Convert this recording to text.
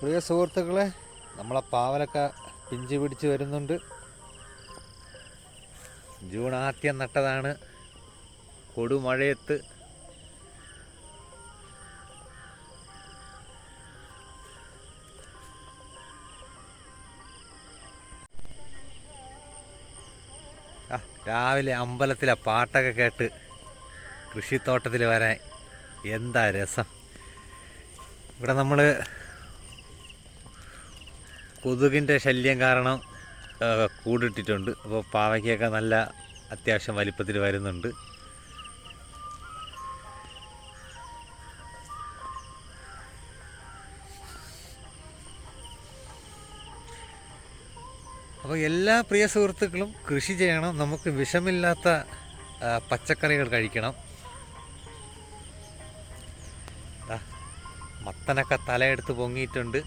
പ്രിയ സുഹൃത്തുക്കളെ നമ്മളെ പാവലൊക്കെ പിഞ്ചു പിടിച്ച് വരുന്നുണ്ട്. ജൂൺ ആദ്യം നട്ടതാണ് കൊടുമഴയത്ത്. രാവിലെ അമ്പലത്തിലെ പാട്ടൊക്കെ കേട്ട് കൃഷിത്തോട്ടത്തിൽ വരാൻ എന്താ രസം? ഇവിടെ നമ്മൾ കൊതുകിന്റെ ശല്യം കാരണം കൂടിട്ടിട്ടുണ്ട്. അപ്പോൾ പാവയ്ക്കൊക്കെ നല്ല അത്യാവശ്യം വലിപ്പത്തിൽ വരുന്നുണ്ട്. അപ്പോൾ എല്ലാ പ്രിയ സുഹൃത്തുക്കളും കൃഷി ചെയ്യണം. നമുക്ക് വിഷമില്ലാത്ത പച്ചക്കറികൾ കഴിക്കണം. മത്തനൊക്കെ തലയെടുത്ത് പൊങ്ങിയിട്ടുണ്ട്.